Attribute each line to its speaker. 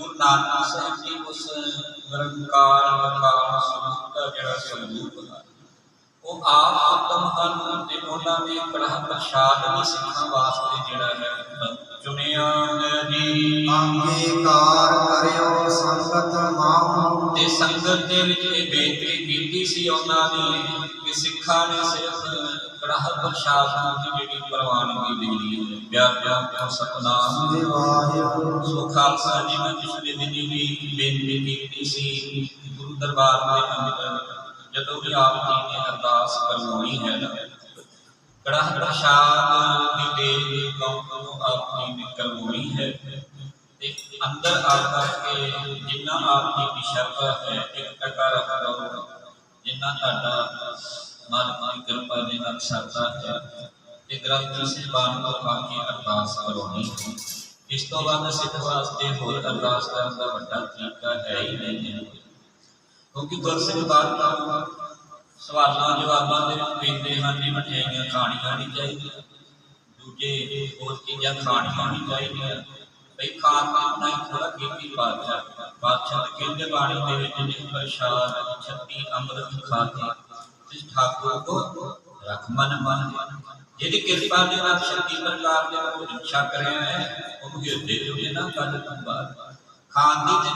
Speaker 1: ਗੁਰੂ ਨਾਨਕ ਸਾਹਿਬ ਜੀ ਉਸ ਨਿਰੰਕਾਰ ਕਾਲ ਸਰੂਪ ਦਾ ਜਿਹੜਾ ਸਰੂਪ ਹੈ ਉਹ ਆਪ ਆਤਮ ਹਨ ਤੇ ਉਹਨਾਂ ਨੇ ਕੜਾਹ ਪ੍ਰਸ਼ਾਦ ਦੀ ਸਿੱਖਾਂ ਵਾਸਤੇ ਜਿਹੜਾ ਹੈ ਚੁਣਿਆ ਹੈ। ਜੀ
Speaker 2: ਅੰਗੀਕਾਰ ਕਰਿਓ ਸੰਗਤ ਮਾਹੁ
Speaker 1: ਤੇ ਸੰਗਤ ਦੇ ਵਿੱਚ ਇਹ ਬੇਨਤੀ ਕੀਤੀ ਸੀ ਉਹਨਾਂ ਨੇ ਕਿ ਸਿੱਖਾਂ ਨੇ ਸਿਰਫ ਕੜਾਹ ਪ੍ਰਸ਼ਾਦ ਦੀ ਜਿਹੜੀ ਪ੍ਰਵਾਨਗੀ ਦੇਣੀ کر سکنا سو خالصہ جی
Speaker 2: میں پچھلے
Speaker 1: دن بھی بین جی بی جی کیتی سی گرو دربار میں اندر جدو بھی آپ جی نے ارداس کرنی ہے کڑاہ پرشاد دی دے قوم کو آپ جی نے کرنی ہے۔ اندر آ کر کے جنہ آپ جی کی شرط ہے، ایک ٹکا رکھ دو۔ جنہ تھا مالک کی کرپا دے نال سرتا ہے ਦੀ ਕਿਰਪਾ ਦੇ ਨਾਲ ਸ਼ਰਧਾ ਹੈ ਤੇ ਗ੍ਰੰਥੀ ਸਾਹਿਬਾਨ ਤੋਂ ਆ ਕੇ ਅਰਦਾਸ ਕਰਵਾਉਣੀ ਹੈ ਇਸ ਤੋਂ ਬਾਅਦ ਸਿੱਖ ਵਾਸਤੇ ਹੋਰ ਅਰਦਾਸ ਕਰਨ ਦਾ ਵੱਡਾ ਤਰੀਕਾ ਹੈ ਹੀ ਨਹੀਂ ਹੈ ਕਿਉਂਕਿ ਗੁਰਸਿੱਖ ਬਾਤਾਂ ਸਵਾਲਾਂ ਜਵਾਬਾਂ ਦੇ ਵਿੱਚ ਪੈਂਦੇ ਹਨ ਜੀ ਮਠਿਆਈਆਂ ਖਾਣੀਆਂ ਨਹੀਂ ਚਾਹੀਦੀਆਂ ਦੂਜੇ ਹੋਰ ਚੀਜ਼ਾਂ ਖਾਣੀਆਂ ਨਹੀਂ ਚਾਹੀਦੀਆਂ ਬਈ ਖਾਣ ਪੀਣ ਨਾਲ ਹੀ ਥੋੜਾ ਕੀਤੀ ਬਾਦਸ਼ਾਹ ਬਾਦਸ਼ਾਹ ਦੇ ਕਹਿੰਦੇ ਬਾਣੀ ਦੇ ਵਿੱਚ ਜੇ ਪ੍ਰਸ਼ਾਦ 36 ਅੰਮ੍ਰਿਤ ਖਾਤੇ ਇਸ ਠਾਕੁਰ ਕੋ ਰਖ ਮਨ ਮਨ ਜਿਹਦੀ ਕਿਰਪਾ ਦੇ ਨਾਲ ਸ਼ਕਤੀ ਪ੍ਰਕਾਰ ਦੇ ਭੋਜਨ ਛਕ ਰਿਹਾ ਹੈ ਉਹ ਹਿਰਦੇ ਜੋ ਇਹ ਨਾ ਕੱਲ ਤੋਂ ਬਾਅਦ। ਦੀ